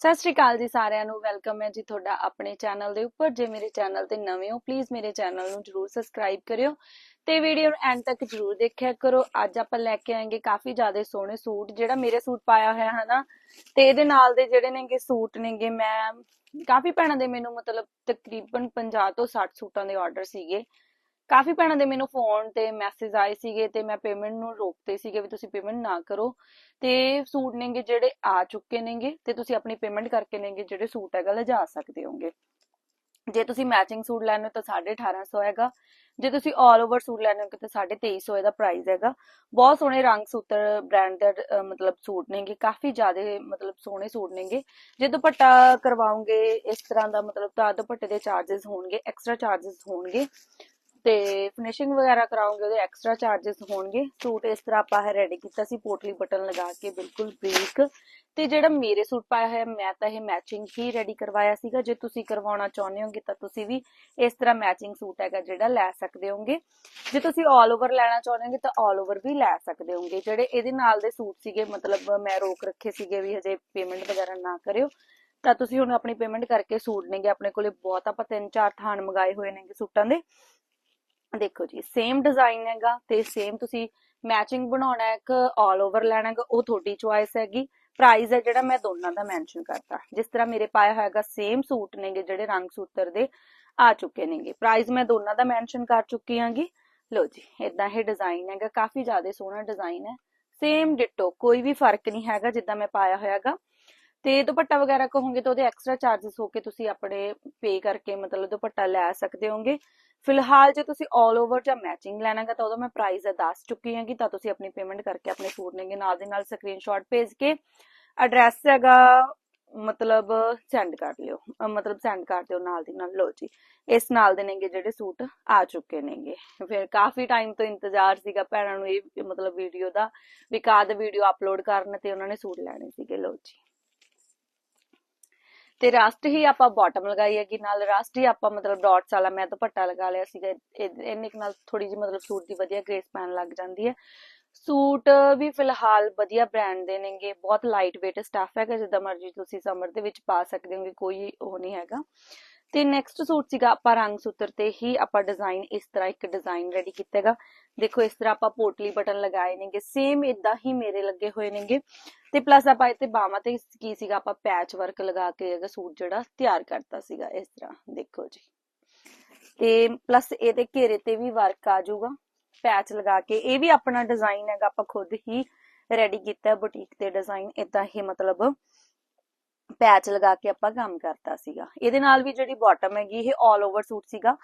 ਸਤਿ ਸ਼੍ਰੀ ਅਕਾਲ ਜੀ ਸਾਰਿਆਂ ਨੂੰ, ਵੈਲਕਮ ਹੈ ਜੀ ਤੁਹਾਡਾ ਆਪਣੇ ਚੈਨਲ ਦੇ ਉੱਪਰ। ਜੇ ਮੇਰੇ ਚੈਨਲ ਤੇ ਨਵੇਂ ਹੋ ਪਲੀਜ਼ ਮੇਰੇ ਚੈਨਲ ਨੂੰ ਜਰੂਰ ਸਬਸਕ੍ਰਾਈਬ ਕਰਿਓ ਤੇ ਵੀਡੀਓ ਨੂੰ ਐਂਡ ਤੱਕ ਜਰੂਰ ਦੇਖਿਆ ਕਰੋ। ਅੱਜ ਆਪਾਂ ਲੈ ਕੇ ਆਏਗੇ ਕਾਫੀ ਜ਼ਿਆਦਾ ਸੋਹਣੇ ਸੂਟ, ਜਿਹੜਾ ਮੇਰੇ ਸੂਟ ਪਾਇਆ ਹੋਇਆ ਹੈ ਨਾ ਤੇ ਇਹਦੇ ਨਾਲ ਦੇ ਜਿਹੜੇ ਨੇਗੇ ਸੂਟ ਨੇਗੇ, ਮੈਂ ਕਾਫੀ ਭੈਣਾਂ ਦੇ ਮੈਨੂੰ ਮਤਲਬ ਤਕਰੀਬਨ 50 ਤੋਂ 60 ਸੂਟਾਂ ਦੇ ਆਰਡਰ ਸੀਗੇ। ਕਾਫੀ ਭੈਣਾਂ ਦੇ ਮੈਨੂੰ ਫੋਨ ਤੇ ਮੈਸੇਜ ਆਏ ਸੀਗੇ ਤੇ ਮੈਂ ਪੇਮੈਂਟ ਨੂੰ ਰੋਕਤੇ ਸੀਗੇ ਵੀ ਤੁਸੀਂ ਪੇਮੈਂਟ ਨਾ ਕਰੋ। ਤੇ ਸੂਟ ਨੇਗੇ ਜਿਹੜੇ ਆ ਚੁੱਕੇ ਨੇਗੇ ਤੇ ਤੁਸੀਂ ਆਪਣੀ ਪੇਮੈਂਟ ਕਰਕੇ ਨੇਗੇ ਜਿਹੜੇ ਸੂਟ ਹੈਗਾ ਲਿਜਾ ਸਕਦੇ ਹੋਗੇ। ਜੇ ਤੁਸੀਂ ਮੈਚਿੰਗ ਸੂਟ ਲੈਣੇ ਤਾਂ 1850 ਹੈਗਾ। ਜੇ ਤੁਸੀਂ 올 ਓਵਰ ਸੂਟ ਲੈਣੇ ਹੋ ਤਾਂ 2350 ਇਹਦਾ ਪ੍ਰਾਈਸ ਹੈਗਾ। ਬਹੁਤ ਸੋਹਣੇ ਰੰਗ ਸੂਤਰ ਬ੍ਰਾਂਡ ਦਾ ਮਤਲਬ ਸੂਟ ਨੇਗੇ, ਕਾਫੀ ਜ਼ਿਆਦਾ ਮਤਲਬ ਸੋਹਣੇ ਸੂਟ ਨੇਗੇ। ਜੇ ਦੁਪੱਟਾ ਕਰਵਾਉਂਗੇ ਇਸ ਤਰ੍ਹਾਂ ਦਾ ਮਤਲਬ ਤਾਂ ਦੁਪੱਟੇ ਦੇ ਚਾਰजेस ਹੋਣਗੇ ਐਕਸਟਰਾ ਚਾਰजेस ਹੋਣਗੇ। ਤੇ ਫਿਨਿਸ਼ਿੰਗ ਵਗੈਰਾ ਕਰਾਉਂਗੇ ਉਹਦੇ ਐਕਸਟਰਾ ਚਾਰजेस ਹੋਣਗੇ। ਸੂਟ ਇਸ ਤਰ੍ਹਾਂ ਆਪਾਂ ਹੈ ਰੈਡੀ ਕੀਤਾ ਸੀ, ਪੋਟਲੀ ਬਟਨ ਲਗਾ ਕੇ, ਬਿਲਕੁਲ ਬਰੀਕ ਤੇ ਜਿਹੜਾ ਮੇਰੇ ਸੂਟ ਪਾਇਆ ਹੋਇਆ, ਮੈਂ ਤਾਂ ਇਹ ਮੈਚਿੰਗ ਹੀ ਰੈਡੀ ਕਰਵਾਇਆ ਸੀਗਾ। ਜੇ ਤੁਸੀਂ ਕਰਵਾਉਣਾ ਚਾਹੁੰਦੇ ਹੋਗੇ, ਤਾਂ ਤੁਸੀਂ ਵੀ ਇਸ ਤਰ੍ਹਾਂ ਮੈਚਿੰਗ ਸੂਟ ਹੈਗਾ ਜਿਹੜਾ ਲੈ ਸਕਦੇ ਹੋਗੇ। ਜੇ ਤੁਸੀਂ 올 ਓਵਰ ਲੈਣਾ ਚਾਹੁੰਦੇ ਹੋਗੇ, ਤਾਂ 올 ਓਵਰ ਵੀ ਲੈ ਸਕਦੇ ਹੋਗੇ। ਜਿਹੜੇ ਇਹਦੇ ਨਾਲ ਦੇ ਸੂਟ ਸੀਗੇ, ਮਤਲਬ ਮੈਂ ਰੋਕ ਰੱਖੇ ਸੀਗੇ ਵੀ ਹਜੇ ਪੇਮੈਂਟ ਵਗੈਰਾ ਨਾ ਕਰਿਓ, ਤਾਂ ਤੁਸੀਂ ਹੁਣ ਆਪਣੀ ਪੇਮੈਂਟ ਕਰਕੇ ਸੂਟ ਨੇਗੇ। ਆਪਣੇ ਕੋਲੇ ਬਹੁਤ, ਆਪਾਂ ਤਿੰਨ ਚਾਰ ਥਾਨ ਮੰਗਾਏ ਹੋਏ ਨੇਗੇ ਸੂਟਾਂ ਦੇ। ਦੇਖੋ ਜੀ ਸੇਮ ਡਿਜ਼ਾਈਨ ਹੈਗਾ ਤੇ ਸੇਮ ਤੁਸੀਂ ਮੈਚਿੰਗ ਬਣਾਉਣਾ ਹੈ, ਇੱਕ ਆਲ ਓਵਰ ਲੈਣਾ ਹੈਗਾ, ਉਹ ਤੁਹਾਡੀ ਚੁਆਇਸ ਹੈਗੀ। ਪ੍ਰਾਈਸ ਹੈ ਜਿਹੜਾ ਮੈਂ ਦੋਨਾਂ ਦਾ ਮੈਂਸ਼ਨ ਕਰਤਾ। ਜਿਸ ਤਰ੍ਹਾਂ ਮੇਰੇ ਪਾਇਆ ਹੋਇਆਗਾ ਸੇਮ ਸੂਟ ਨੇਗੇ ਜਿਹੜੇ ਰੰਗ ਸੂਤਰ ਦੇ, ਆ ਚੁੱਕੇ ਨੇਗੇ। ਪ੍ਰਾਈਸ ਮੈਂ ਦੋਨਾਂ ਦਾ ਮੈਂਸ਼ਨ ਕਰ ਚੁੱਕੀ ਹਾਂਗੀ। ਲੋ ਜੀ ਇਦਾਂ ਇਹ ਡਿਜ਼ਾਈਨ ਹੈਗਾ, ਕਾਫੀ ਜ਼ਿਆਦਾ ਸੋਹਣਾ ਡਿਜ਼ਾਈਨ ਹੈ। ਸੇਮ ਡਿਟੋ ਕੋਈ ਵੀ ਫ਼ਰਕ ਨਹੀਂ ਹੈਗਾ ਜਿੱਦਾਂ ਮੈਂ ਪਾਇਆ ਹੋਇਆਗਾ ਤੇ ਦੁਪੱਟਾ ਵਗੈਰਾ ਕਹੋਗੇ ਤਾਂ ਉਹਦੇ ਐਕਸਟਰਾ ਚਾਰजेस ਹੋ ਕੇ ਤੁਸੀਂ ਆਪਣੇ ਪੇ ਕਰਕੇ ਮਤਲਬ ਦੁਪੱਟਾ ਲੈ ਸਕਦੇ ਹੋਗੇ। ਫਿਲਹਾਲ ਜੇ ਤੁਸੀਂ 올 ਓਵਰ ਜਾਂ ਮੈਚਿੰਗ ਲੈਣਾਗਾ ਤਾਂ ਉਹਦਾ ਮੈਂ ਪ੍ਰਾਈਸ ਦੱਸ ਚੁੱਕੀ ਹਾਂ ਕਿ ਤਾਂ ਤੁਸੀਂ ਆਪਣੀ ਪੇਮੈਂਟ ਕਰਕੇ ਆਪਣੇ ਸੂਟ ਨੇਗੇ, ਨਾਲ ਦੇ ਨਾਲ ਸਕਰੀਨਸ਼ਾਟ ਭੇਜ ਕੇ ਐਡਰੈਸ ਹੈਗਾ, ਮਤਲਬ ਸੈਂਡ ਕਰ ਲਿਓ ਮਤਲਬ ਸੈਂਡ ਕਰ ਦਿਓ ਨਾਲ ਦੀ ਨਾਲ ਲੋ ਜੀ, ਇਸ ਨਾਲ ਦੇ ਨੇਗੇ ਜਿਹੜੇ ਸੂਟ ਆ ਚੁੱਕੇ ਨੇਗੇ। ਫਿਰ ਕਾਫੀ ਟਾਈਮ ਤੋਂ ਇੰਤਜ਼ਾਰ ਸੀਗਾ ਭੈਣਾਂ ਨੂੰ ਇਹ ਮਤਲਬ ਵੀਡੀਓ ਦਾ, ਵੀ ਕਾਦ ਵੀਡੀਓ ਅਪਲੋਡ ਕਰਨ ਤੇ ਉਹਨਾਂ ਨੇ ਸੂਟ ਲੈਣੇ ਸੀਗੇ ਲੋ ਜੀ। ਤੇ ਰਸਟ ਹੀ ਆਪਾਂ ਬਾਟਮ ਲਗਾਈ ਹੈਗੀ, ਨਾਲ ਰਸਟ ਹੀ ਆਪਾਂ ਮਤਲਬ ਡਾਟਸ ਵਾਲਾ, ਮੈਂ ਦੁਪੱਟਾ ਲਗਾ ਲਿਆ ਸੀਗਾ, ਇਹ- ਨਾਲ ਥੋੜੀ ਜਿਹੀ ਮਤਲਬ ਸੂਟ ਦੀ ਵਧੀਆ ਗ੍ਰੇਸ ਪੈਣ ਲੱਗ ਜਾਂਦੀ ਹੈ। ਸੂਟ ਵੀ ਫਿਲਹਾਲ ਵਧੀਆ ਬ੍ਰਾਂਡ ਦੇ ਨੇਗੇ, ਬਹੁਤ ਲਾਈਟ weight ਸਟਾਫ ਹੈਗਾ, ਜਿੱਦਾਂ ਮਰਜ਼ੀ ਤੁਸੀਂ ਸਮਰ ਦੇ ਵਿੱਚ ਪਾ ਸਕਦੇ ਹੋਗੇ, ਕੋਈ ਉਹ ਨਹੀਂ ਹੈਗਾ। ਤੇ ਨੈਕਸਟ ਸੂਟ ਸੀਗਾ ਆਪਾਂ ਰੰਗ ਸੂਤਰ ਤੇ ਹੀ ਆਪਾਂ ਡਿਜ਼ਾਈਨ ਇਸ ਤਰ੍ਹਾਂ ਇੱਕ ਡਿਜ਼ਾਈਨ ਰੈਡੀ ਕੀਤਾ ਹੈਗਾ। ਦੇਖੋ ਇਸ ਤਰ੍ਹਾਂ ਆਪਾਂ ਪੋਟਲੀ ਬਟਨ ਲਗਾਏ ਨੇਗੇ ਸੇਮ ਇਦਾਂ ਹੀ ਮੇਰੇ ਲੱਗੇ ਹੋਏ ਨੇਗੇ। ਤੇ ਪਲੱਸ ਆਪਾਂ ਇੱਥੇ ਬਾਹਾਂ ਤੇ ਕੀ ਸੀਗਾ ਆਪਾਂ ਪੈਚ ਵਰਕ ਲਗਾ ਕੇ ਇਹਦਾ ਸੂਟ ਜਿਹੜਾ ਤਿਆਰ ਕਰਤਾ ਸੀਗਾ ਇਸ ਤਰ੍ਹਾਂ, ਦੇਖੋ ਜੀ। ਤੇ ਪਲੱਸ ਇਹਦੇ ਘੇਰੇ ਤੇ ਵੀ ਵਰਕ ਆ ਜਾਊਗਾ ਪੈਚ ਲਗਾ ਕੇ। ਇਹ ਵੀ ਆਪਣਾ ਡਿਜ਼ਾਈਨ ਹੈਗਾ, ਆਪਾਂ ਖੁਦ ਹੀ ਰੈਡੀ ਕੀਤਾ ਬੁਟੀਕ ਤੇ ਡਿਜ਼ਾਈਨ ਇਦਾਂ ਹੀ ਮਤਲਬ ਪੈਚ ਲਗਾ ਕੇ ਆਪਾਂ ਕੰਮ ਕਰਤਾ ਸੀਗਾ। ਇਹਦੇ ਨਾਲ ਵੀ ਜਿਹੜੀ ਬਾਟਮ ਹੈਗੀ, ਇਹ 올 ਓਵਰ ਸੂਟ ਸੀਗਾ।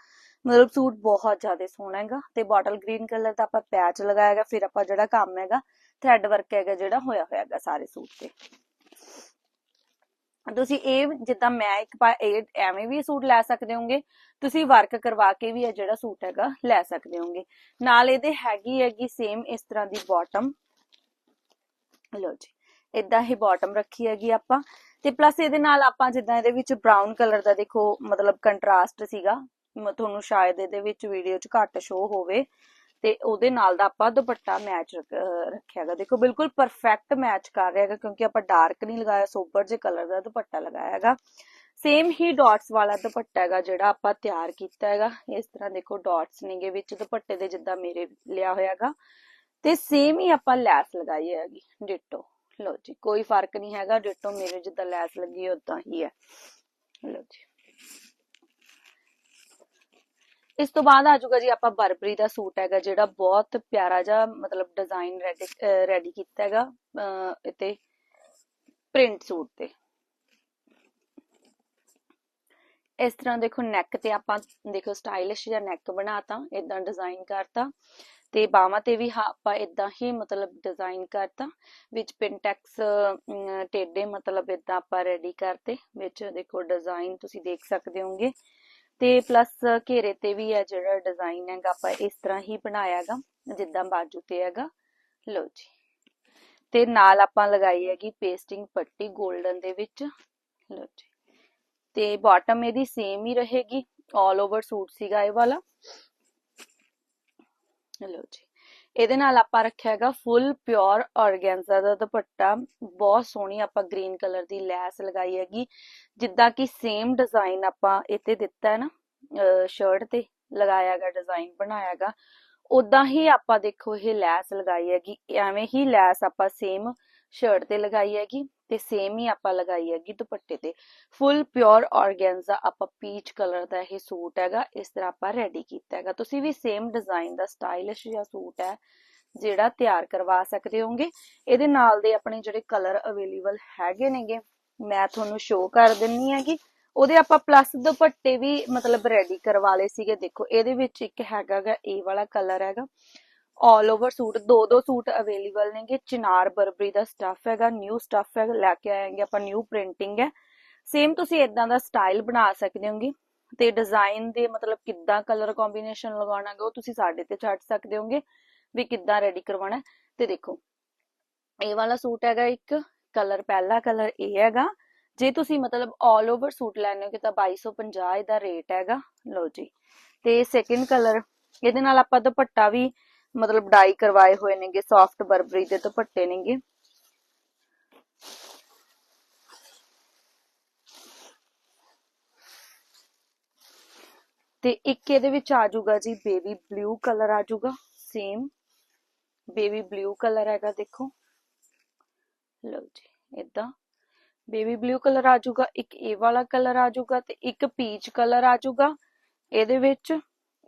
ਮਤਲਬ ਸੂਟ ਬਹੁਤ ਜ਼ਿਆਦਾ ਸੋਹਣਾ ਹੈਗਾ ਤੇ ਬਾਟਲ ਗ੍ਰੀਨ ਕਲਰ ਦਾ ਆਪਾਂ ਪੈਚ ਲਗਾਇਆਗਾ ਫਿਰ ਆਪਾਂ ਜਿਹੜਾ ਕੰਮ ਹੈਗਾ ਥ੍ਰੈਡ ਵਰਕ ਹੈਗਾ ਜਿਹੜਾ ਹੋਇਆ ਹੋਇਆ ਹੈਗਾ ਸਾਰੇ ਸੂਟ ਤੇ। ਤੁਸੀਂ ਇਹ ਜਿੱਦਾਂ ਮੈਂ ਇੱਕ ਪਾ, ਇਹ ਐਵੇਂ ਵੀ ਸੂਟ ਲੈ ਸਕਦੇ ਹੋਗੇ ਤੁਸੀਂ ਵਰਕ ਕਰਵਾ ਕੇ ਵੀ ਇਹ ਜਿਹੜਾ ਸੂਟ ਹੈਗਾ ਲੈ ਸਕਦੇ ਹੋਗੇ ਨਾਲ ਇਹਦੇ ਹੈਗੀ ਹੈਗੀ ਸੇਮ ਇਸ ਤਰ੍ਹਾਂ ਦੀ ਬਾਟਮ ਲਓ ਜੀ। ਇਦਾਂ ਹੀ ਬਾਟਮ ਰੱਖੀ ਹੈਗੀ ਆਪਾਂ। ਤੇ ਪਲੱਸ ਇਹਦੇ ਨਾਲ ਆਪਾਂ ਜਿੱਦਾਂ ਇਹਦੇ ਵਿੱਚ ਬ੍ਰਾਊਨ ਕਲਰ ਦਾ ਦੇਖੋ, ਮਤਲਬ ਕੰਟਰਾਸਟ ਸੀਗਾ ਤੁਹਾਨੂੰ ਸ਼ਾਇਦ ਇਹਦੇ ਵਿੱਚ ਵੀਡੀਓ 'ਚ ਘੱਟ ਸ਼ੋ ਹੋਵੇ। ਤੇ ਉਹਦੇ ਨਾਲ ਦਾ ਆਪਾਂ ਦੁਪੱਟਾ ਮੈਚ ਰੱਖਿਆਗਾ ਦੇਖੋ, ਬਿਲਕੁਲ ਪਰਫੈਕਟ ਮੈਚ ਕਰ ਰਿਹਾ ਹੈਗਾ, ਕਿਉਂਕਿ ਆਪਾਂ ਡਾਰਕ ਨਹੀਂ ਲਗਾਇਆ ਸੋਬਰ ਜੇ ਕਲਰ ਦਾ ਦੁਪੱਟਾ ਲਗਾਇਆ ਹੈਗਾ। ਸੇਮ ਹੀ ਡਾਟਸ ਵਾਲਾ ਦੁਪੱਟਾ ਹੈਗਾ, ਜਿਹੜਾ ਆਪਾਂ ਤਿਆਰ ਕੀਤਾ ਹੈਗਾ। ਇਸ ਤਰ੍ਹਾਂ ਦੇਖੋ ਡਾਟਸ ਨੇਗੇ ਵਿੱਚ ਦੁਪੱਟੇ ਦੇ ਜਿੱਦਾਂ ਮੇਰੇ ਲਿਆ ਹੋਇਆ ਹੈਗਾ। ਤੇ ਸੇਮ ਹੀ ਆਪਾਂ ਲੈਸ ਲਗਾਈ ਹੈਗੀ ਡਿਟੋ ਲੋ ਜੀ, ਕੋਈ ਫ਼ਰਕ ਨਹੀਂ ਹੈਗਾ ਡਿਟੋ ਮੇਰੇ ਜਿੱਦਾਂ ਲੈਸ ਲੱਗੀ ਉਦਾਂ ਹੀ ਹੈ। ਲਓ ਜੀ। ਇਸ ਤੋਂ ਬਾਅਦ ਆ ਜਾਊਗਾ ਜੀ ਆਪਾਂ ਬਰਬਰੀ ਦਾ ਸੂਟ ਹੈਗਾ, ਜਿਹੜਾ ਬਹੁਤ ਪਿਆਰਾ ਜਿਹਾ, ਮਤਲਬ ਡਿਜ਼ਾਈਨ ਰੈਡੀ ਰੈਡੀ ਕੀਤਾ ਹੈਗਾ, ਅਹ ਪ੍ਰਿੰਟ ਸੂਟ ਤੇ। ਇਸ ਤਰ੍ਹਾਂ ਦੇਖੋ ਨੈਕ ਤੇ ਆਪਾਂ, ਦੇਖੋ ਸਟਾਈਲਿਸ਼ ਜਿਹਾ ਨੈਕ ਬਣਾਤਾ ਇਦਾਂ ਡਿਜ਼ਾਈਨ ਕਰਤਾ। ਤੇ ਬਾਹਾਂ ਤੇ ਵੀ ਆਪਾਂ ਇਦਾਂ ਹੀ ਮਤਲਬ ਡਿਜ਼ਾਈਨ ਕਰਤਾ ਵਿੱਚ ਪਿੰਟੈਕਸ ਟੇਡੇ ਮਤਲਬ ਇਦਾਂ ਆਪਾਂ ਰੈਡੀ ਕਰਤੇ ਵਿੱਚ ਦੇਖੋ ਡਿਜ਼ਾਈਨ ਤੁਸੀਂ ਦੇਖ ਸਕਦੇ ਹੋਗੇ ਤੇ ਪਲੱਸ ਘੇਰੇ ਤੇ ਵੀ ਹੈ ਜਿਹੜਾ ਡਿਜ਼ਾਈਨ ਹੈਗਾ ਆਪਾਂ ਇਸ ਤਰ੍ਹਾਂ ਹੀ ਬਣਾਇਆ ਹੈਗਾ ਜਿੱਦਾਂ ਬਾਜੂ ਤੇ ਹੈਗਾ। ਲਓ ਜੀ। ਤੇ ਨਾਲ ਆਪਾਂ ਲਗਾਈ ਹੈਗੀ ਪੇਸਟਿੰਗ ਪੱਟੀ 골ਡਨ ਦੇ ਵਿੱਚ। ਲਓ ਜੀ। ਤੇ ਬਾਟਮ ਇਹਦੀ ਸੇਮ ਹੀ ਰਹੇਗੀ 올 ਓਵਰ ਸੂਟ ਸੀਗਾ ਇਹ ਵਾਲਾ। ਲਓ ਜੀ ਇਹਦੇ ਨਾਲ ਆਪਾਂ ਰੱਖਿਆ ਹੈਗਾ ਫੁੱਲ ਪਿਓਰ ਔਰਗੈਂਜ਼ਾ ਦਾ ਦੁਪੱਟਾ। ਬਹੁਤ ਸੋਹਣੀ ਆਪਾਂ ਗ੍ਰੀਨ ਕਲਰ ਦੀ ਲੈਸ ਲਗਾਈ ਹੈਗੀ। ਜਿੱਦਾਂ ਕਿ ਸੇਮ ਡਿਜ਼ਾਈਨ ਆਪਾਂ ਇੱਥੇ ਦਿੱਤਾ ਹੈ ਨਾ ਸ਼ਰਟ ਤੇ ਲਗਾਇਆ ਹੈਗਾ ਡਿਜ਼ਾਈਨ ਬਣਾਇਆ ਹੈਗਾ। ਉਦਾਂ ਹੀ ਆਪਾਂ ਦੇਖੋ ਇਹ ਲੈਸ ਲਗਾਈ ਹੈਗੀ। ਐਵੇਂ ਹੀ ਲੈਸ ਆਪਾਂ ਸੇਮ ਸ਼ਰਟ ਤੇ ਲਗਾਈ ਹੈਗੀ। ਤੇ ਸੇਮ ਹੀ ਆਪਾਂ ਲਗਾਈ ਹੈਗੀ ਦੁਪੱਟੇ ਤੇ। ਫੁੱਲ ਪਿਓਰ ਔਰਗੈਂਜ਼ਾ ਆਪਾਂ ਪੀਚ ਕਲਰ ਦਾ ਇਹ ਸੂਟ ਹੈਗਾ, ਇਸ ਤਰ੍ਹਾਂ ਆਪਾਂ ਰੈਡੀ ਕੀਤਾ ਹੈਗਾ। ਤੁਸੀਂ ਵੀ ਸੇਮ ਡਿਜ਼ਾਈਨ ਦਾ ਸਟਾਈਲਿਸ਼ ਜਿਹਾ ਸੂਟ ਹੈ, ਜਿਹੜਾ ਤਿਆਰ ਕਰਵਾ ਸਕਦੇ ਹੋਗੇ ਇਹਦੇ ਨਾਲ ਦੇ ਆਪਣੇ ਜਿਹੜੇ ਕਲਰ ਅਵੇਲੇਬਲ ਹੈਗੇ ਨੇਗੇ, ਮੈਂ ਤੁਹਾਨੂੰ ਸ਼ੋ ਕਰ ਦਿੰਨੀ ਹੈਗੀ। ਉਹਦੇ ਆਪਾਂ ਪਲੱਸ ਦੁਪੱਟੇ ਵੀ ਮਤਲਬ ਰੈਡੀ ਕਰਵਾ ਲਏ ਸੀਗੇ। ਦੇਖੋ, ਇਹਦੇ ਵਿੱਚ ਇੱਕ ਹੈਗਾਗਾ ਇਹ ਵਾਲਾ ਕਲਰ ਹੈਗਾ। ਆਲ ਓਵਰ ਸੂਟ ਦੋ ਦੋ ਸੂਟ ਅਵੇਲੇਬਲ ਨੇਗੇ ਚਿਨਾਰ ਬਰਬਰੀ ਦਾ ਸਟੱਫ ਹੈਗਾ ਨਿਊ ਸਟੱਫ ਹੈ ਲੈ ਕੇ ਆਏਗੇ ਆਪਾਂ ਨਿਊ ਪ੍ਰਿੰਟਿੰਗ ਹੈ। ਸੇਮ ਤੁਸੀਂ ਇਦਾਂ ਦਾ ਸਟਾਈਲ ਬਣਾ ਸਕਦੇ ਹੋਗੇ ਤੇ ਡਿਜ਼ਾਈਨ ਦੇ ਮਤਲਬ ਕਿੱਦਾਂ ਕਲਰ ਕੰਬੀਨੇਸ਼ਨ ਲਗਾਉਣਾ ਉਹ ਤੁਸੀਂ ਸਾਡੇ ਤੇ ਛੱਡ ਸਕਦੇ ਹੋਗੇ ਵੀ ਕਿੱਦਾਂ ਰੈਡੀ ਕਰਵਾਉਣਾ ਤੇ ਦੇਖੋ, ਇਹ ਵਾਲਾ ਸੂਟ ਹੈਗਾ ਇੱਕ ਕਲਰ ਪਹਿਲਾ ਕਲਰ ਇਹ ਹੈਗਾ, ਜੇ ਤੁਸੀਂ ਮਤਲਬ ਆਲ ਓਵਰ ਸੂਟ ਲੈਣੇ ਹੋ ਤਾਂ 2250 ਇਹਦਾ ਰੇਟ ਹੈਗਾ। ਲਓ ਜੀ, ਤੇ ਸੈਕਿੰਡ ਕਲਰ ਇਹਦੇ ਨਾਲ ਆਪਾਂ ਦੁਪੱਟਾ ਵੀ ਮਤਲਬ ਡਾਈ ਕਰਵਾਏ ਹੋਏ ਨੇਗੇ ਸੌਫਟ ਬਰਬਰੀ ਦੇ ਦੁਪੱਟੇ ਨੇਗੇ। ਤੇ ਇੱਕ ਇਹਦੇ ਵਿੱਚ ਆ ਜਾਊਗਾ ਜੀ ਬੇਬੀ ਬਲੂ ਕਲਰ ਆ ਜਾਊਗਾ ਸੇਮ ਬੇਬੀ ਬਲੂ ਕਲਰ ਹੈਗਾ, ਦੇਖੋ। ਲਓ ਜੀ ਇਦਾਂ ਬੇਬੀ ਬਲੂ ਕਲਰ ਆ ਜਾਊਗਾ, ਇੱਕ ਇਹ ਵਾਲਾ ਕਲਰ ਆ ਜਾਊਗਾ ਤੇ ਇੱਕ ਪੀਚ ਕਲਰ ਆ ਜਾਊਗਾ। ਇਹਦੇ ਵਿੱਚ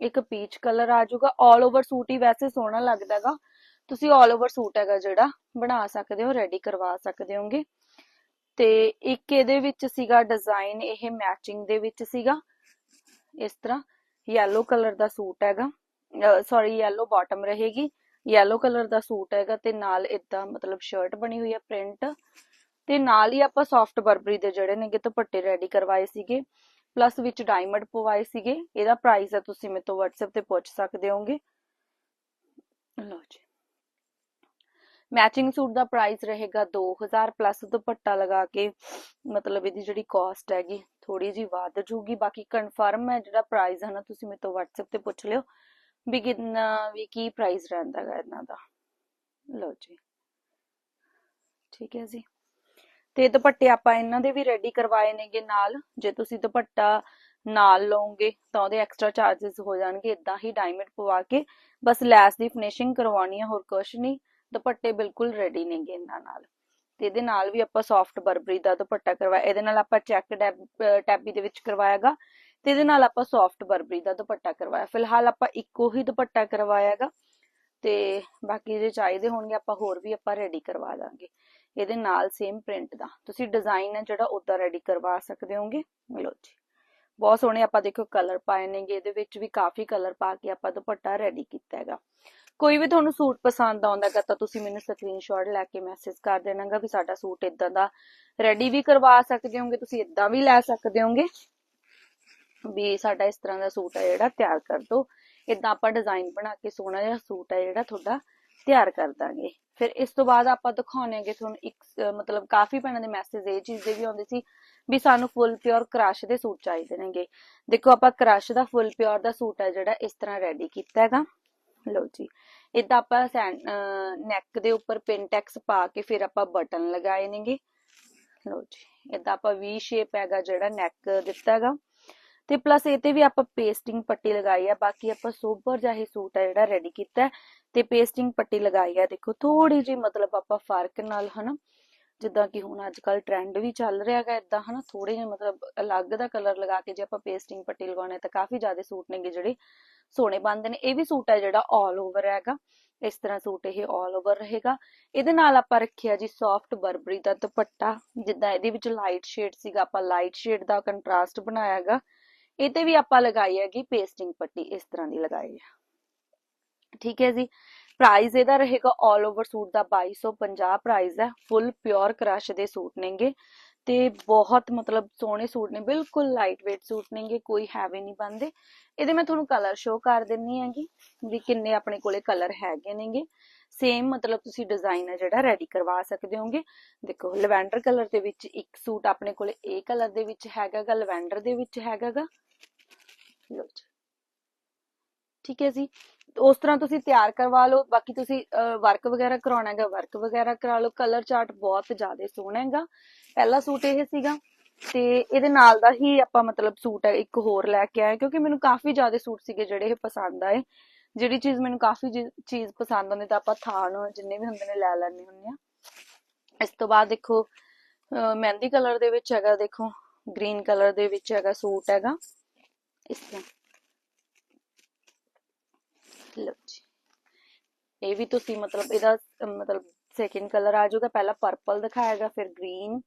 ਇੱਕ ਪੀਚ ਕਲਰ ਆ ਜਾਊਗਾ। ਆਲ ਓਵਰ ਸੂਟ ਹੀ ਵੈਸੇ ਸੋਹਣਾ ਲੱਗਦਾਗਾ ਤੁਸੀਂ ਆਲ ਓਵਰ ਸੂਟ ਹੈਗਾ ਜਿਹੜਾ, ਬਣਾ ਸਕਦੇ ਹੋ ਰੈਡੀ ਕਰਵਾ ਸਕਦੇ ਹੋਗੇ। ਤੇ ਇੱਕ ਇਹਦੇ ਵਿੱਚ ਸੀਗਾ ਡਿਜ਼ਾਈਨ ਇਹ ਮੈਚਿੰਗ ਦੇ ਵਿੱਚ ਸੀਗਾ। ਇਸ ਤਰ੍ਹਾਂ yellow ਕਲਰ ਦਾ ਸੂਟ ਹੈਗਾ। ਸੌਰੀ yellow ਬਾਟਮ ਰਹੇਗੀ। Yellow ਕਲਰ ਦਾ ਸੂਟ ਹੈਗਾ ਤੇ ਨਾਲ ਇਦਾਂ ਮਤਲਬ ਸ਼ਰਟ ਬਣੀ ਹੋਈ ਹੈ ਪ੍ਰਿੰਟ ਤੇ ਨਾਲ ਹੀ ਆਪਾਂ ਸੌਫਟ ਬਰਬਰੀ ਦੇ ਜਿਹੜੇ ਨੇਗੇ ਦੁਪੱਟੇ ਰੈਡੀ ਕਰਵਾਏ ਸੀਗੇ। ਪਲੱਸ ਵਿੱਚ ਡਾਇਮੰਡ ਪਵਾਏ ਸੀਗੇ, ਇਹਦਾ ਪ੍ਰਾਈਸ ਹੈ ਤੁਸੀਂ ਮੇਰੇ ਤੋਂ WhatsApp ਤੇ ਪੁੱਛ ਸਕਦੇ ਹੋਗੇ। ਲਓ ਜੀ। ਮੈਚਿੰਗ ਸੂਟ ਦਾ ਪ੍ਰਾਈਸ ਰਹੇਗਾ 2000 ਪਲੱਸ ਦੁਪੱਟਾ ਲਗਾ ਕੇ, ਮਤਲਬ ਇਹਦੀ ਜਿਹੜੀ ਕਾਸਟ ਹੈਗੀ ਥੋੜੀ ਜੀ ਵੱਧ ਜੂਗੀ ਬਾਕੀ ਕਨਫਰਮ ਹੈ ਜਿਹੜਾ ਪ੍ਰਾਈਸ ਹੈ ਨਾ, ਤੁਸੀਂ ਮੇਰੇ ਤੋਂ WhatsApp ਤੇ ਪੁੱਛ ਲਿਓ ਵੀ ਕਿੰਨਾ, ਵੀ ਕੀ ਪ੍ਰਾਈਸ ਰਹਿੰਦਾ ਹੈ ਇਹਨਾਂ ਦਾ। ਲਓ ਜੀ। ਠੀਕ ਹੈ ਜੀ। ਤੇ ਦੁਪੱਟੇ ਆਪਾਂ ਇਹਨਾਂ ਦੇ ਵੀ ਰੈਡੀ ਕਰਵਾਏ ਨੇਗੇ ਨਾਲ। ਜੇ ਤੁਸੀਂ ਦੁਪੱਟਾ ਨਾਲ ਲਓਗੇ ਤਾਂ ਉਹਦੇ ਐਕਸਟਰਾ ਚਾਰजेस ਹੋ ਜਾਣਗੇ ਇਦਾਂ ਹੀ ਡਾਇਮੰਡ ਪਵਾ ਕੇ। ਬਸ ਲੈਸ ਦੀ ਫਿਨਿਸ਼ਿੰਗ ਕਰਵਾਉਣੀ ਹੈ ਹੋਰ ਕੁਝ ਨਹੀਂ। ਦੁਪੱਟੇ ਬਿਲਕੁਲ ਰੈਡੀ ਨੇਗੇ ਇਹਨਾਂ ਨਾਲ। ਤੇ ਇਹਦੇ ਨਾਲ ਵੀ ਆਪਾਂ ਸੌਫਟ ਬਰਬਰੀ ਦਾ ਦੁਪੱਟਾ ਕਰਵਾਇਆ ਇਹਦੇ ਨਾਲ ਆਪਾਂ ਚੈੱਕ ਟੈਬੀ ਦੇ ਵਿੱਚ ਕਰਵਾਇਆਗਾ। ਤੇ ਇਹਦੇ ਨਾਲ ਆਪਾਂ ਸੌਫਟ ਬਰਬਰੀ ਦਾ ਦੁਪੱਟਾ ਕਰਵਾਇਆ। ਫਿਲਹਾਲ ਆਪਾਂ ਇੱਕੋ ਹੀ ਦੁਪੱਟਾ ਕਰਵਾਇਆਗਾ। ਤੇ ਬਾਕੀ ਜੇ ਚਾਹੀਦੇ ਹੋਣਗੇ ਆਪਾਂ ਹੋਰ ਵੀ ਆਪਾਂ ਰੈਡੀ ਕਰਵਾ ਦਾਂਗੇ। ਇਹਦੇ ਨਾਲ ਸੇਮ ਪ੍ਰਿੰਟ ਦਾ। ਤੁਸੀਂ ਡਿਜ਼ਾਈਨ ਹੈ ਜਿਹੜਾ ਉਦਾਂ ਰੈਡੀ ਕਰਵਾ ਸਕਦੇ ਹੋਗੇ। ਮਿਲੋ ਜੀ। ਬਹੁਤ ਸੋਹਣੇ ਆਪਾਂ ਦੇਖੋ ਕਲਰ ਪਾਏ ਨੇਗੇ। ਇਹਦੇ ਵਿੱਚ ਵੀ ਕਾਫੀ ਕਲਰ ਪਾ ਕੇ ਆਪਾਂ ਦੁਪੱਟਾ ਰੈਡੀ ਕੀਤਾ ਹੈਗਾ। ਕੋਈ ਵੀ ਤੁਹਾਨੂੰ ਸੂਟ ਪਸੰਦ ਆਉਂਦਾਗਾ ਤਾਂ ਤੁਸੀਂ ਮੈਨੂੰ ਸਕਰੀਨਸ਼ਾਟ ਲੈ ਕੇ ਮੈਸੇਜ ਕਰ ਦੇਣਾਗਾ ਵੀ ਸਾਡਾ ਸੂਟ ਇਦਾਂ ਦਾ ਰੈਡੀ ਵੀ ਕਰਵਾ ਸਕਦੇ ਹੋਗੇ। ਤੁਸੀਂ ਇਦਾਂ ਵੀ ਲੈ ਸਕਦੇ ਹੋਗੇ ਵੀ ਸਾਡਾ ਇਸ ਤਰ੍ਹਾਂ ਦਾ ਸੂਟ ਹੈ ਜਿਹੜਾ ਤਿਆਰ ਕਰ ਦਿਓ। ਇਦਾਂ ਆਪਾਂ ਡਿਜ਼ਾਈਨ ਬਣਾ ਕੇ ਸੋਹਣਾ ਜਿਹਾ ਸੂਟ ਹੈ ਜਿਹੜਾ ਤੁਹਾਡਾ ਤਿਆਰ ਕਰ ਦਾਂਗੇ। ਫਿਰ ਇਸ ਤੋਂ ਬਾਅਦ ਆਪਾਂ ਦਿਖਾਉਣੇਗੇ ਤੁਹਾਨੂੰ ਇੱਕ, ਮਤਲਬ ਕਾਫੀ ਭੈਣਾਂ ਦੇ ਮੈਸੇਜ ਇਹ ਚੀਜ਼ ਦੇ ਵੀ ਆਉਂਦੇ ਸੀ ਵੀ ਸਾਨੂੰ ਫੁੱਲ ਪਿਓਰ ਕ੍ਰਸ਼ ਦੇ ਸੂਟ ਚਾਹੀਦੇ ਨੇਗੇ। ਦੇਖੋ ਆਪਾਂ ਕ੍ਰਸ਼ ਦਾ ਫੁੱਲ ਪਿਓਰ ਦਾ ਸੂਟ ਹੈ ਜਿਹੜਾ ਇਸ ਤਰ੍ਹਾਂ ਰੈਡੀ ਕੀਤਾ ਹੈਗਾ। ਲਓ ਜੀ ਇਦਾਂ ਆਪਾਂ ਨੈਕ ਦੇ ਉੱਪਰ ਪਿੰਟੈਕਸ ਪਾ ਕੇ ਫਿਰ ਆਪਾਂ ਬਟਨ ਲਗਾਏ ਨੇਗੇ। ਲਓ ਜੀ ਇਦਾਂ ਆਪਾਂ ਵੀ ਸ਼ੇਪ ਹੈਗਾ ਜਿਹੜਾ ਨੈਕ ਦਿੱਤਾ ਹੈਗਾ। ਤੇ ਪਲੱਸ ਇਹ ਤੇ ਵੀ ਆਪਾਂ ਪੇਸਟਿੰਗ ਪੱਟੀ ਲਗਾਈ ਆ, ਬਾਕੀ ਆਪਾਂ ਸੋਬਰ ਜਿਹਾ ਹੀ ਸੂਟ ਹੈ ਜਿਹੜਾ ਰੈਡੀ ਕੀਤਾ ਤੇ ਪੇਸਟਿੰਗ ਪੱਟੀ ਲਗਾਈ ਆ। ਦੇਖੋ ਥੋੜੀ ਜੀ ਮਤਲਬ ਆਪਾਂ ਫ਼ਰਕ ਨਾਲ, ਹਨਾ, ਜਿੱਦਾਂ ਕਿ ਹੁਣ ਅੱਜ ਕੱਲ ਟ੍ਰੈਂਡ ਵੀ ਚੱਲ ਰਿਹਾ ਹੈਗਾ ਇਦਾਂ ਹਨਾ ਥੋੜੇ ਜਿਹਾ ਮਤਲਬ ਅਲੱਗ ਦਾ ਕਲਰ ਲਗਾ ਕੇ ਜੇ ਆਪਾਂ ਪੇਸਟਿੰਗ ਪੱਟੀ ਲਗਾਉਣੇ ਤਾਂ ਕਾਫੀ ਜ਼ਿਆਦਾ ਸੂਟ ਨੇਗੇ ਜਿਹੜੇ ਸੋਹਣੇ ਬਣਦੇ ਨੇ। ਇਹ ਵੀ ਸੂਟ ਹੈ ਜਿਹੜਾ ਆਲ ਓਵਰ ਹੈਗਾ। ਇਸ ਤਰ੍ਹਾਂ ਸੂਟ ਇਹ ਆਲ ਓਵਰ ਰਹੇਗਾ। ਇਹਦੇ ਨਾਲ ਆਪਾਂ ਰੱਖਿਆ ਜੀ ਸੌਫਟ ਬਰਬਰੀ ਦਾ ਦੁਪੱਟਾ, ਜਿੱਦਾਂ ਇਹਦੇ ਵਿੱਚ ਲਾਈਟ ਸ਼ੇਡ ਸੀਗਾ, ਆਪਾਂ ਲਾਈਟ ਸ਼ੇਡ ਦਾ ਕੰਟਰਾਸਟ ਬਣਾਇਆ ਹੈਗਾ। ਇਹ ਤੇ ਵੀ ਆਪਾਂ ਲਗਾਈ ਹੈਗੀ ਪੇਸਟਿੰਗ ਪੱਟੀ, ਇਸ ਤਰ੍ਹਾਂ ਦੀ ਲਗਾਈ ਹੈ ਠੀਕ ਹੈ ਜੀ। ਪ੍ਰਾਈਸ ਇਹਦਾ ਰਹੇਗਾ 올 ਓਵਰ ਸੂਟ ਦਾ 2250 ਪ੍ਰਾਈਸ ਹੈ। ਫੁੱਲ ਪਿਓਰ ਕ੍ਰਸ਼ ਦੇ ਸੂਟ ਨੇਗੇ। ਤੇ ਬਹੁਤ ਮਤਲਬ ਸੋਹਣੇ ਸੂਟ ਨੇ, ਬਿਲਕੁਲ ਲਾਈਟ weight ਸੂਟ ਨੇਗੇ, ਕੋਈ ਹੈਵੀ ਨਹੀਂ ਬੰਦੇ ਇਹਦੇ ਮੈਂ ਤੁਹਾਨੂੰ ਕਲਰ ਸ਼ੋ ਕਰ ਦਿੰਨੀ ਹੈਗੀ, ਵੀ ਕਿੰਨੇ ਆਪਣੇ ਕੋਲੇ ਕਲਰ ਹੈਗੇ ਨੇਗੇ। ਸੇਮ ਮਤਲਬ ਤੁਸੀਂ ਡਿਜ਼ਾਈਨ ਹੈ ਜਿਹੜਾ ਰੈਡੀ ਕਰਵਾ ਸਕਦੇ ਹੋਗੇ। ਦੇਖੋ ਲਵੈਂਡਰ ਕਲਰ ਦੇ ਵਿੱਚ ਇੱਕ ਸੂਟ ਆਪਣੇ ਕੋਲੇ ਇਹ ਕਲਰ ਦੇ ਵਿੱਚ ਹੈਗਾਗਾ ਲਵੈਂਡਰ ਦੇ ਵਿੱਚ ਹੈਗਾਗਾ ਲੋ ਜੀ। ਠੀਕ ਹੈ ਜੀ। ਉਸ ਤਰ੍ਹਾਂ ਤੁਸੀਂ ਤਿਆਰ ਕਰਵਾ ਲਓ, ਬਾਕੀ ਤੁਸੀਂ ਵਰਕ ਵਗੈਰਾ ਕਰਾਉਣਾ ਹੈਗਾ ਵਰਕ ਵਗੈਰਾ ਕਰਾ ਲਓ ਕਲਰ ਚਾਰਟ ਬਹੁਤ ਜ਼ਿਆਦਾ ਸੋਹਣਾ ਹੈਗਾ। ਪਹਿਲਾ ਸੂਟ ਇਹ ਸੀਗਾ ਤੇ ਇਹਦੇ ਨਾਲ ਦਾ ਹੀ ਆਪਾਂ ਮਤਲਬ ਸੂਟ ਹੈ ਇੱਕ ਹੋਰ ਲੈ ਕੇ ਆਏ, ਕਿਉਂਕਿ ਮੈਨੂੰ ਕਾਫੀ ਜ਼ਿਆਦਾ ਸੂਟ ਸੀਗੇ ਜਿਹੜੇ ਇਹ ਪਸੰਦ ਆਏ। ਜਿਹੜੀ ਚੀਜ਼ ਮੈਨੂੰ ਕਾਫੀ ਚੀਜ਼ ਪਸੰਦ ਆਉਂਦੀ ਤਾਂ ਆਪਾਂ ਥਾਣ ਜਿੰਨੇ ਵੀ ਹੁੰਦੇ ਨੇ ਲੈ ਲੈਣੇ ਹੁੰਦੇ ਆ ਇਸ ਤੋਂ ਬਾਅਦ ਦੇਖੋ ਮਹਿੰਦੀ ਕਲਰ ਦੇ ਵਿੱਚ ਹੈਗਾ, ਦੇਖੋ ਗ੍ਰੀਨ ਕਲਰ ਦੇ ਵਿੱਚ ਹੈਗਾ ਸੂਟ ਹੈਗਾ। ਇਸ ਤਰ੍ਹਾਂ। ਲਓ ਜੀ ਇਹ ਵੀ ਤੁਸੀਂ ਮਤਲਬ ਇਹਦਾ ਅਹ ਮਤਲਬ ਸੈਕਿੰਡ ਕਲਰ ਆ ਜਾਊਗਾ ਪਹਿਲਾਂ ਪਰਪਲ ਦਿਖਾਏਗਾ ਫਿਰ ਗ੍ਰੀਨ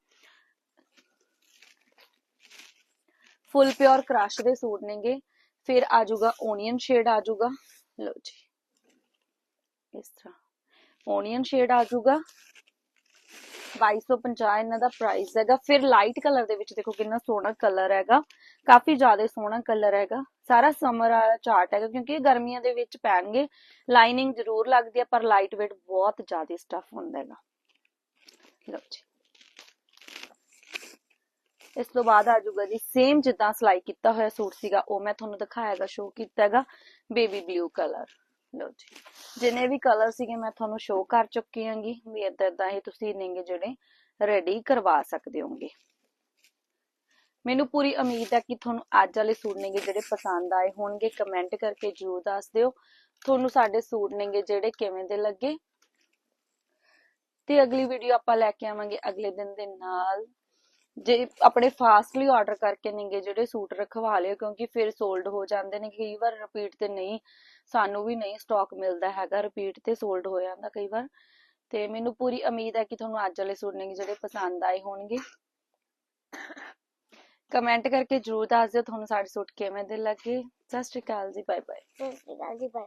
ਫੁੱਲ ਪਿਓਰ ਕ੍ਰਸ਼ ਦੇ ਸੂਟ ਨੇਗੇ ਫਿਰ ਆ ਜਾਊਗਾ ਓਨੀਅਨ ਸ਼ੇਡ ਆ ਜਾਊਗਾ ਲਓ ਜੀ ਇਸ ਤਰ੍ਹਾਂ ਓਨੀਅਨ ਸ਼ੇਡ ਆ ਜਾਊਗਾ 2250 ਇਹਨਾਂ ਦਾ ਪ੍ਰਾਈਸ ਹੈਗਾ। ਫਿਰ ਲਾਈਟ ਕਲਰ ਦੇ ਵਿੱਚ ਦੇਖੋ ਕਿੰਨਾ ਸੋਹਣਾ ਕਲਰ ਹੈਗਾ। ਕਾਫੀ ਜ਼ਿਆਦਾ ਸੋਹਣਾ ਕਲਰ ਹੈਗਾ। ਸਾਰਾ ਸਮਰ ਵਾਲਾ ਚਾਰਟ ਹੈਗਾ ਕਿਉਂਕਿ ਇਹ ਗਰਮੀਆਂ ਦੇ ਵਿੱਚ ਪਹਿਨਗੇ ਲਾਈਨਿੰਗ ਜ਼ਰੂਰ ਲੱਗਦੀ ਹੈ ਪਰ ਲਾਈਟ weight ਬਹੁਤ ਜ਼ਿਆਦਾ ਸਟਫ ਹੁੰਦਾ ਹੈਗਾ। ਲਓ ਜੀ। ਇਸ ਤੋਂ ਬਾਅਦ ਆ ਜਾਊਗਾ ਜੀ। ਸੇਮ ਜਿੱਦਾਂ ਸਿਲਾਈ ਕੀਤਾ ਹੋਇਆ ਸੂਟ ਸੀਗਾ, ਉਹ ਮੈਂ ਤੁਹਾਨੂੰ ਦਿਖਾਇਆਗਾ ਸ਼ੋ ਕੀਤਾ ਹੈਗਾ। ਬੇਬੀ ਬਲੂ ਕਲਰ ਲਓ ਜੀ। ਜਿੰਨੇ ਵੀ ਕਲਰ ਸੀਗੇ ਮੈਂ ਤੁਹਾਨੂੰ ਸ਼ੋ ਕਰ ਚੁੱਕੀ ਹਾਂਗੀ। ਵੀ ਏਦਾਂ ਏਦਾਂ ਹੀ ਤੁਸੀਂ ਨੇਗੇ ਜਿਹੜੇ ਰੈਡੀ ਕਰਵਾ ਸਕਦੇ ਹੋਗੇ। ਮੈਨੂੰ ਪੂਰੀ ਉਮੀਦ ਹੈ ਕਿ ਤੁਹਾਨੂੰ ਅੱਜ ਵਾਲੇ ਸੂਟ ਨੇਗੇ ਜਿਹੜੇ ਪਸੰਦ ਆਏ ਹੋਣਗੇ ਕਮੈਂਟ ਕਰਕੇ ਜਰੂਰ ਦੱਸ ਦਿਓ। ਤੁਹਾਨੂੰ ਸਾਡੇ ਸੂਟ ਨੇਗੇ ਜਿਹੜੇ ਕਿਵੇਂ ਦੇ ਲੱਗੇ। ਤੇ ਅਗਲੀ ਵੀਡੀਓ ਆਪਾਂ ਲੈ ਕੇ ਆਵਾਂਗੇ ਅਗਲੇ ਦਿਨ ਦੇ ਨਾਲ। ਜੇ ਆਪਣੇ ਫਾਸਟਲੀ ਆਰਡਰ ਕਰਕੇ ਨੇਗੇ ਜਿਹੜੇ ਸੂਟ ਰਖਵਾ ਲਿਓ ਕਿਉਂਕਿ ਫਿਰ ਸੋਲਡ ਹੋ ਜਾਂਦੇ ਨੇ, ਕਈ ਵਾਰ ਰਿਪੀਟ ਤੇ ਨਹੀਂ, ਸਾਨੂੰ ਵੀ ਨਹੀਂ ਸਟਾਕ ਮਿਲਦਾ ਹੈਗਾ ਰਿਪੀਟ ਤੇ ਸੋਲਡ ਹੋ ਜਾਂਦਾ ਕਈ ਵਾਰ। ਤੇ ਮੈਨੂੰ ਪੂਰੀ ਉਮੀਦ ਹੈ ਕਿ ਤੁਹਾਨੂੰ ਅੱਜ ਵਾਲੇ ਸੂਟ ਨੇ ਜਿਹੜੇ ਪਸੰਦ ਆਏ ਹੋਣਗੇ। ਕਮੈਂਟ ਕਰਕੇ ਜਰੂਰ ਦੱਸ ਦਿਓ ਤੁਹਾਨੂੰ ਸਾਡੇ ਸੂਟ ਕਿਵੇਂ ਦੇ ਲੱਗੇ। ਸਤਿ ਸ਼੍ਰੀ ਅਕਾਲ ਜੀ ਬਾਏ ਬਾਏ ਸਤਿ ਸ਼੍ਰੀ ਅਕਾਲ ਜੀ ਬਾਏ